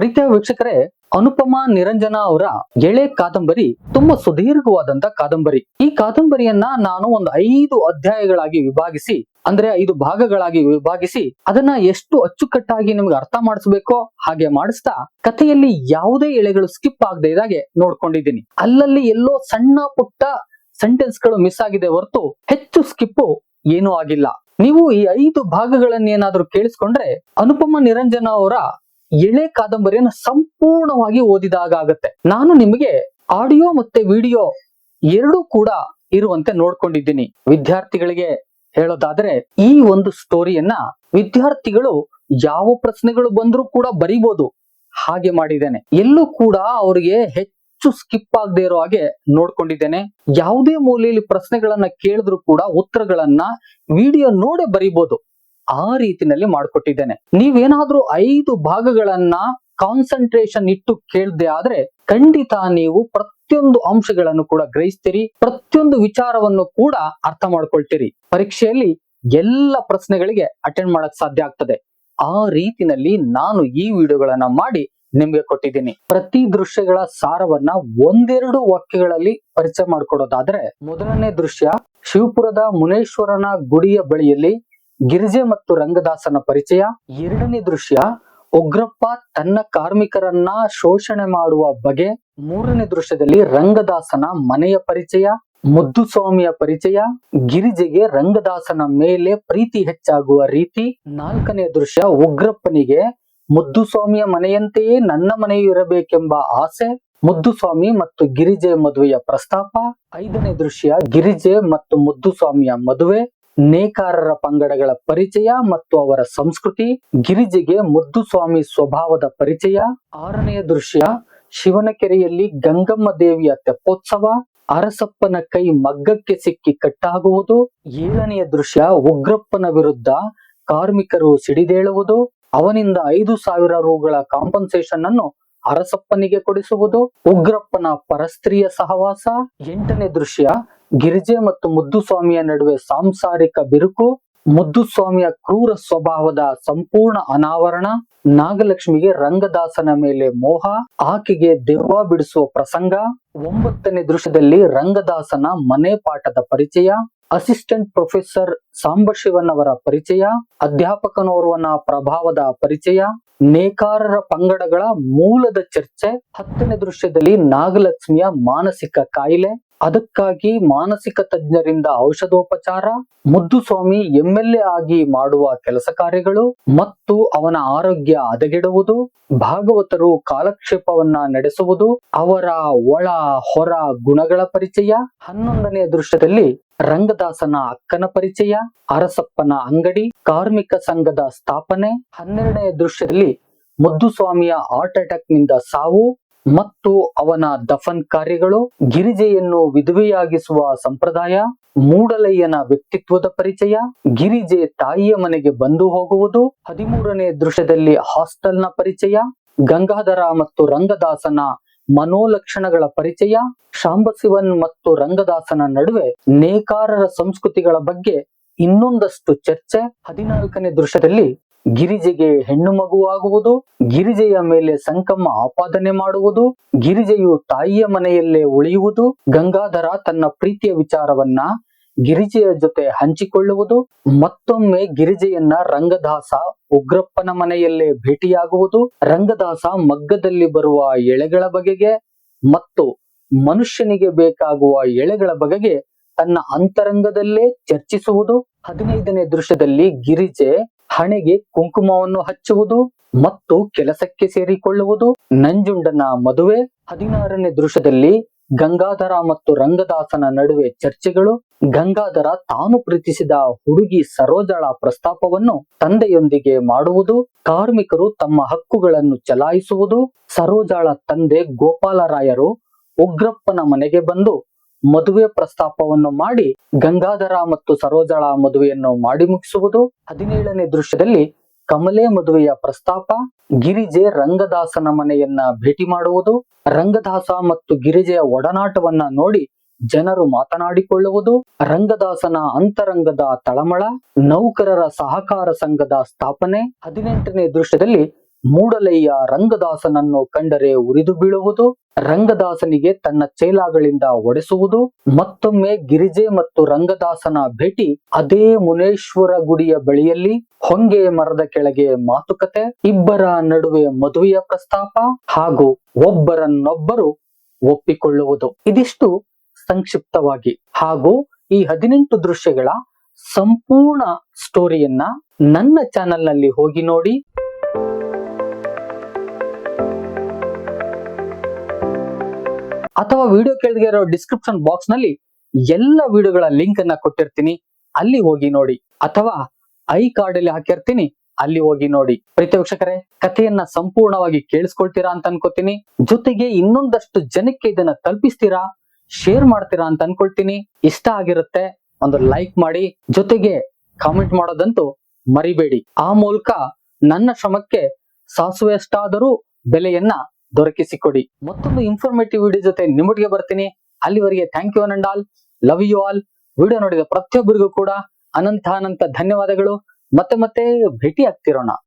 ಪ್ರೀತಿಯ ವೀಕ್ಷಕರೇ, ಅನುಪಮ ನಿರಂಜನ ಅವರ ಎಳೆ ಕಾದಂಬರಿ ತುಂಬಾ ಸುದೀರ್ಘವಾದಂತ ಕಾದಂಬರಿ. ಈ ಕಾದಂಬರಿಯನ್ನ ನಾನು ಒಂದು ಐದು ಅಧ್ಯಾಯಗಳಾಗಿ ವಿಭಾಗಿಸಿ, ಅಂದ್ರೆ ಐದು ಭಾಗಗಳಾಗಿ ವಿಭಾಗಿಸಿ, ಅದನ್ನ ಎಷ್ಟು ಅಚ್ಚುಕಟ್ಟಾಗಿ ನಿಮ್ಗೆ ಅರ್ಥ ಮಾಡಿಸ್ಬೇಕೋ ಹಾಗೆ ಮಾಡಿಸ್ತಾ, ಕಥೆಯಲ್ಲಿ ಯಾವುದೇ ಎಳೆಗಳು ಸ್ಕಿಪ್ ಆಗದೆ ಇದಾಗೆ ನೋಡ್ಕೊಂಡಿದ್ದೀನಿ. ಅಲ್ಲಲ್ಲಿ ಎಲ್ಲೋ ಸಣ್ಣ ಪುಟ್ಟ ಸೆಂಟೆನ್ಸ್ಗಳು ಮಿಸ್ ಆಗಿದೆ ಹೊರತು ಹೆಚ್ಚು ಸ್ಕಿಪ್ ಏನೂ ಆಗಿಲ್ಲ. ನೀವು ಈ ಐದು ಭಾಗಗಳನ್ನೇನಾದ್ರೂ ಕೇಳಿಸ್ಕೊಂಡ್ರೆ, ಅನುಪಮ ನಿರಂಜನ ಅವರ ಎಳೆ ಕಾದಂಬರಿಯನ್ನು ಸಂಪೂರ್ಣವಾಗಿ ಓದಿದಾಗ ಆಗತ್ತೆ. ನಾನು ನಿಮಗೆ ಆಡಿಯೋ ಮತ್ತೆ ವಿಡಿಯೋ ಎರಡೂ ಕೂಡ ಇರುವಂತೆ ನೋಡ್ಕೊಂಡಿದ್ದೀನಿ. ವಿದ್ಯಾರ್ಥಿಗಳಿಗೆ ಹೇಳೋದಾದ್ರೆ ಈ ಒಂದು ಸ್ಟೋರಿಯನ್ನ ವಿದ್ಯಾರ್ಥಿಗಳು ಯಾವ ಪ್ರಶ್ನೆಗಳು ಬಂದ್ರೂ ಕೂಡ ಬರಿಬೋದು. ಹಾಗೆ ಮಾಡಿದ್ದೇನೆ. ಎಲ್ಲೂ ಕೂಡ ಅವರಿಗೆ ಹೆಚ್ಚು ಸ್ಕಿಪ್ ಆಗದೆ ಇರೋ ಹಾಗೆ ನೋಡ್ಕೊಂಡಿದ್ದೇನೆ. ಯಾವುದೇ ಮೂಲೆಯಲ್ಲಿ ಪ್ರಶ್ನೆಗಳನ್ನ ಕೇಳಿದ್ರು ಕೂಡ ಉತ್ತರಗಳನ್ನ ವಿಡಿಯೋ ನೋಡೇ ಬರಿಬೋದು. ಆ ರೀತಿನಲ್ಲಿ ಮಾಡ್ಕೊಟ್ಟಿದ್ದೇನೆ. ನೀವೇನಾದ್ರೂ ಐದು ಭಾಗಗಳನ್ನ ಕಾನ್ಸಂಟ್ರೇಷನ್ ಇಟ್ಟು ಕೇಳದೆ ಆದ್ರೆ ಖಂಡಿತ ನೀವು ಪ್ರತಿಯೊಂದು ಅಂಶಗಳನ್ನು ಕೂಡ ಗ್ರಹಿಸ್ತೀರಿ, ಪ್ರತಿಯೊಂದು ವಿಚಾರವನ್ನು ಕೂಡ ಅರ್ಥ ಮಾಡ್ಕೊಳ್ತೀರಿ. ಪರೀಕ್ಷೆಯಲ್ಲಿ ಎಲ್ಲ ಪ್ರಶ್ನೆಗಳಿಗೆ ಅಟೆಂಡ್ ಮಾಡಕ್ ಸಾಧ್ಯ ಆಗ್ತದೆ. ಆ ರೀತಿನಲ್ಲಿ ನಾನು ಈ ವಿಡಿಯೋಗಳನ್ನ ಮಾಡಿ ನಿಮ್ಗೆ ಕೊಟ್ಟಿದ್ದೀನಿ. ಪ್ರತಿ ದೃಶ್ಯಗಳ ಸಾರವನ್ನ ಒಂದೆರಡು ವಾಕ್ಯಗಳಲ್ಲಿ ಪರಿಚಯ ಮಾಡ್ಕೊಡೋದಾದ್ರೆ, ಮೊದಲನೇ ದೃಶ್ಯ ಶಿವಪುರದ ಮುನೇಶ್ವರನ ಗುಡಿಯ ಬಳಿಯಲ್ಲಿ ಗಿರಿಜೆ ಮತ್ತು ರಂಗದಾಸನ ಪರಿಚಯ. ಎರಡನೇ ದೃಶ್ಯ, ಉಗ್ರಪ್ಪ ತನ್ನ ಕಾರ್ಮಿಕರನ್ನ ಶೋಷಣೆ ಮಾಡುವ ಬಗೆ. ಮೂರನೇ ದೃಶ್ಯದಲ್ಲಿ ರಂಗದಾಸನ ಮನೆಯ ಪರಿಚಯ, ಮುದ್ದುಸ್ವಾಮಿಯ ಪರಿಚಯ. ಗಿರಿಜೆಗೆ ರಂಗದಾಸನ ಮೇಲೆ ಪ್ರೀತಿ ಹೆಚ್ಚಾಗುವ ರೀತಿ. ನಾಲ್ಕನೇ ದೃಶ್ಯ, ಉಗ್ರಪ್ಪನಿಗೆ ಮುದ್ದುಸ್ವಾಮಿಯ ಮನೆಯಂತೆಯೇ ನನ್ನ ಮನೆಯೂ ಇರಬೇಕೆಂಬ ಆಸೆ. ಮುದ್ದುಸ್ವಾಮಿ ಮತ್ತು ಗಿರಿಜೆ ಮದುವೆಯ ಪ್ರಸ್ತಾಪ. ಐದನೇ ದೃಶ್ಯ, ಗಿರಿಜೆ ಮತ್ತು ಮುದ್ದುಸ್ವಾಮಿಯ ಮದುವೆ. ನೇಕಾರರ ಪಂಗಡಗಳ ಪರಿಚಯ ಮತ್ತು ಅವರ ಸಂಸ್ಕೃತಿ, ಗಿರಿಜೆಗೆ ಮುದ್ದುಸ್ವಾಮಿ ಸ್ವಭಾವದ ಪರಿಚಯ, ಆರನೆಯ ದೃಶ್ಯ ಶಿವನಕೆರೆಯಲ್ಲಿ ಗಂಗಮ್ಮ ದೇವಿಯ ತೆಪ್ಪೋತ್ಸವ, ಅರಸಪ್ಪನ ಕೈ ಮಗ್ಗಕ್ಕೆ ಸಿಕ್ಕಿ ಕಟ್ಟಾಗುವುದು, ಏಳನೆಯ ದೃಶ್ಯ, ಉಗ್ರಪ್ಪನ ವಿರುದ್ಧ ಕಾರ್ಮಿಕರು ಸಿಡಿದೇಳುವುದು, ಅವನಿಂದ ಐದು ಸಾವಿರ ರೂಗಳ ಕಾಂಪನ್ಸೇಷನ್ ಅನ್ನು ಅರಸಪ್ಪನಿಗೆ ಕೊಡಿಸುವುದು, ಉಗ್ರಪ್ಪನ ಪರಸ್ತ್ರೀಯ ಸಹವಾಸ, ಎಂಟನೇ ದೃಶ್ಯ, ಗಿರಿಜೆ ಮತ್ತು ಮುದ್ದುಸ್ವಾಮಿಯ ನಡುವೆ ಸಾಂಸಾರಿಕ ಬಿರುಕು, ಮುದ್ದುಸ್ವಾಮಿಯ ಕ್ರೂರ ಸ್ವಭಾವದ ಸಂಪೂರ್ಣ ಅನಾವರಣ, ನಾಗಲಕ್ಷ್ಮಿಗೆ ರಂಗದಾಸನ ಮೇಲೆ ಮೋಹ, ಆಕೆಗೆ ದೆವ್ವ ಬಿಡಿಸುವ ಪ್ರಸಂಗ, ಒಂಬತ್ತನೇ ದೃಶ್ಯದಲ್ಲಿ ರಂಗದಾಸನ ಮನೆ ಪಾಠದ ಪರಿಚಯ ಅಸಿಸ್ಟೆಂಟ್ ಪ್ರೊಫೆಸರ್ ಸಾಂಬಶಿವನ್ನವರ ಪರಿಚಯ, ಅಧ್ಯಾಪಕನೋರ್ವನ ಪ್ರಭಾವದ ಪರಿಚಯ, ನೇಕಾರರ ಪಂಗಡಗಳ ಮೂಲದ ಚರ್ಚೆ, ಹತ್ತನೇ ದೃಶ್ಯದಲ್ಲಿ ನಾಗಲಕ್ಷ್ಮಿಯ ಮಾನಸಿಕ ಕಾಯಿಲೆ ಅದಕ್ಕಾಗಿ ಮಾನಸಿಕ ತಜ್ಞರಿಂದ ಔಷಧೋಪಚಾರ, ಮುದ್ದುಸ್ವಾಮಿ ಎಂಎಲ್ಎ ಆಗಿ ಮಾಡುವ ಕೆಲಸ ಕಾರ್ಯಗಳು ಮತ್ತು ಅವನ ಆರೋಗ್ಯ ಹದಗೆಡುವುದು, ಭಾಗವತರು ಕಾಲಕ್ಷೇಪವನ್ನ ನಡೆಸುವುದು, ಅವರ ಒಳ, ಹೊರ ಗುಣಗಳ ಪರಿಚಯ, ಹನ್ನೊಂದನೆಯ ದೃಶ್ಯದಲ್ಲಿ ರಂಗದಾಸನ ಅಕ್ಕನ ಪರಿಚಯ, ಅರಸಪ್ಪನ ಅಂಗಡಿ, ಕಾರ್ಮಿಕ ಸಂಘದ ಸ್ಥಾಪನೆ, ಹನ್ನೆರಡನೆಯ ದೃಶ್ಯದಲ್ಲಿ ಮುದ್ದುಸ್ವಾಮಿಯ ಹಾರ್ಟ್ ಅಟ್ಯಾಕ್ನಿಂದ ಸಾವು ಮತ್ತು ಅವನ ದಫನ್ ಕಾರ್ಯಗಳು, ಗಿರಿಜೆಯನ್ನು ವಿಧವೆಯಾಗಿಸುವ ಸಂಪ್ರದಾಯ, ಮೂಡಲಯ್ಯನ ವ್ಯಕ್ತಿತ್ವದ ಪರಿಚಯ, ಗಿರಿಜೆ ತಾಯಿಯ ಮನೆಗೆ ಬಂದು ಹೋಗುವುದು, ಹದಿಮೂರನೇ ದೃಶ್ಯದಲ್ಲಿ ಹಾಸ್ಟೆಲ್ನ ಪರಿಚಯ, ಗಂಗಾಧರ ಮತ್ತು ರಂಗದಾಸನ ಮನೋಲಕ್ಷಣಗಳ ಪರಿಚಯ ಶಾಂಬಶಿವನ್ ಮತ್ತು ರಂಗದಾಸನ ನಡುವೆ ನೇಕಾರರ ಸಂಸ್ಕೃತಿಗಳ ಬಗ್ಗೆ ಇನ್ನೊಂದಷ್ಟು ಚರ್ಚೆ, ಹದಿನಾಲ್ಕನೇ ದೃಶ್ಯದಲ್ಲಿ ಗಿರಿಜೆಗೆ ಹೆಣ್ಣು ಮಗುವಾಗುವುದು ಗಿರಿಜೆಯ ಮೇಲೆ ಸಂಕಮ್ಮ ಆಪಾದನೆ ಮಾಡುವುದು, ಗಿರಿಜೆಯು ತಾಯಿಯ ಮನೆಯಲ್ಲೇ ಉಳಿಯುವುದು, ಗಂಗಾಧರ ತನ್ನ ಪ್ರೀತಿಯ ವಿಚಾರವನ್ನ ಗಿರಿಜೆಯ ಜೊತೆ ಹಂಚಿಕೊಳ್ಳುವುದು, ಮತ್ತೊಮ್ಮೆ ಗಿರಿಜೆಯನ್ನ ರಂಗದಾಸ ಉಗ್ರಪ್ಪನ ಮನೆಯಲ್ಲೇ ಭೇಟಿಯಾಗುವುದು, ರಂಗದಾಸ ಮಗ್ಗದಲ್ಲಿ ಬರುವ ಎಳೆಗಳ ಬಗೆಗೆ ಮತ್ತು ಮನುಷ್ಯನಿಗೆ ಬೇಕಾಗುವ ಎಳೆಗಳ ಬಗೆಗೆ ತನ್ನ ಅಂತರಂಗದಲ್ಲೇ ಚರ್ಚಿಸುವುದು. ಹದಿನೈದನೇ ದೃಶ್ಯದಲ್ಲಿ ಗಿರಿಜೆ ಹಣೆಗೆ ಕುಂಕುಮವನ್ನು ಹಚ್ಚುವುದು ಮತ್ತು ಕೆಲಸಕ್ಕೆ ಸೇರಿಕೊಳ್ಳುವುದು. ನಂಜುಂಡನ ಮದುವೆ. ಹದಿನಾರನೇ ದೃಶ್ಯದಲ್ಲಿ ಗಂಗಾಧರ ಮತ್ತು ರಂಗದಾಸನ ನಡುವೆ ಚರ್ಚೆಗಳು. ಗಂಗಾಧರ ತಾನು ಪ್ರೀತಿಸಿದ ಹುಡುಗಿ ಸರೋಜಳ ಪ್ರಸ್ತಾಪವನ್ನು ತಂದೆಯೊಂದಿಗೆ ಮಾಡುವುದು. ಕಾರ್ಮಿಕರು ತಮ್ಮ ಹಕ್ಕುಗಳನ್ನು ಚಲಾಯಿಸುವುದು. ಸರೋಜಾಳ ತಂದೆ ಗೋಪಾಲರಾಯರು ಉಗ್ರಪ್ಪನ ಮನೆಗೆ ಬಂದು ಮದುವೆ ಪ್ರಸ್ತಾಪವನ್ನು ಮಾಡಿ ಗಂಗಾಧರ ಮತ್ತು ಸರೋಜಳ ಮದುವೆಯನ್ನು ಮಾಡಿ ಮುಗಿಸುವುದು. ಹದಿನೇಳನೇ ದೃಶ್ಯದಲ್ಲಿ ಕಮಲೆ ಮದುವೆಯ ಪ್ರಸ್ತಾಪ, ಗಿರಿಜೆ ರಂಗದಾಸನ ಮನೆಯನ್ನ ಭೇಟಿ ಮಾಡುವುದು, ರಂಗದಾಸ ಮತ್ತು ಗಿರಿಜೆಯ ಒಡನಾಟವನ್ನ ನೋಡಿ ಜನರು ಮಾತನಾಡಿಕೊಳ್ಳುವುದು, ರಂಗದಾಸನ ಅಂತರಂಗದ ತಳಮಳ, ನೌಕರರ ಸಹಕಾರ ಸಂಘದ ಸ್ಥಾಪನೆ. ಹದಿನೆಂಟನೇ ದೃಶ್ಯದಲ್ಲಿ ಮೂಡಲಯ್ಯ ರಂಗದಾಸನನ್ನು ಕಂಡರೆ ಉರಿದು ಬೀಳುವುದು, ರಂಗದಾಸನಿಗೆ ತನ್ನ ಚೇಲಾಗಳಿಂದ ಒಡೆಸುವುದು, ಮತ್ತೊಮ್ಮೆ ಗಿರಿಜೆ ಮತ್ತು ರಂಗದಾಸನ ಭೇಟಿ ಅದೇ ಮುನೇಶ್ವರ ಗುಡಿಯ ಬಳಿಯಲ್ಲಿ ಹೊಂಗೆ ಮರದ ಕೆಳಗೆ ಮಾತುಕತೆ, ಇಬ್ಬರ ನಡುವೆ ಮದುವೆಯ ಪ್ರಸ್ತಾಪ ಹಾಗೂ ಒಬ್ಬರನ್ನೊಬ್ಬರು ಒಪ್ಪಿಕೊಳ್ಳುವುದು. ಇದಿಷ್ಟು ಸಂಕ್ಷಿಪ್ತವಾಗಿ. ಹಾಗೂ ಈ ಹದಿನೆಂಟು ದೃಶ್ಯಗಳ ಸಂಪೂರ್ಣ ಸ್ಟೋರಿಯನ್ನ ನನ್ನ ಚಾನೆಲ್ನಲ್ಲಿ ಹೋಗಿ ನೋಡಿ. ಅಥವಾ ವಿಡಿಯೋ ಕೆಳಗೆ ಇರೋ ಡಿಸ್ಕ್ರಿಪ್ಷನ್ ಬಾಕ್ಸ್ನಲ್ಲಿ ಎಲ್ಲ ವಿಡಿಯೋಗಳ ಲಿಂಕ್ ಅನ್ನ ಕೊಟ್ಟಿರ್ತೀನಿ. ಅಲ್ಲಿ ಹೋಗಿ ನೋಡಿ. ಅಥವಾ ಐ ಕಾರ್ಡ್ ಅಲ್ಲಿ ಹಾಕಿರ್ತೀನಿ. ಅಲ್ಲಿ ಹೋಗಿ ನೋಡಿ. ಪ್ರೀತಿ ವೀಕ್ಷಕರೇ, ಕಥೆಯನ್ನ ಸಂಪೂರ್ಣವಾಗಿ ಕೇಳಿಸ್ಕೊಳ್ತೀರಾ ಅಂತ ಅನ್ಕೋತೀನಿ. ಜೊತೆಗೆ ಇನ್ನೊಂದಷ್ಟು ಜನಕ್ಕೆ ಇದನ್ನ ತಲುಪಿಸ್ತೀರಾ ಶೇರ್ ಮಾಡ್ತೀರಾ ಅಂತ ಅನ್ಕೊಳ್ತೀನಿ. ಇಷ್ಟ ಆಗಿರುತ್ತೆ, ಒಂದು ಲೈಕ್ ಮಾಡಿ. ಜೊತೆಗೆ ಕಾಮೆಂಟ್ ಮಾಡೋದಂತೂ ಮರಿಬೇಡಿ. ಆ ಮೂಲಕ ನನ್ನ ಶ್ರಮಕ್ಕೆ ಸಾಸುವೆಷ್ಟಾದರೂ ಬೆಲೆಯನ್ನ ದೊರಕಿಸಿಕೊಡಿ. ಮತ್ತೊಂದು ಇನ್ಫಾರ್ಮೇಟಿವ್ ವಿಡಿಯೋ ಜೊತೆ ನಿಮ್ಮೊಟ್ಟಿಗೆ ಬರ್ತೀನಿ. ಅಲ್ಲಿವರೆಗೆ thank you and all love you all video ನೋಡಿದ ಪ್ರತಿಯೊಬ್ಬರಿಗೂ ಕೂಡ ಅನಂತ ಅನಂತ ಧನ್ಯವಾದಗಳು. ಮತ್ತೆ ಮತ್ತೆ ಭೇಟಿ ಆಗ್ತಿರೋಣ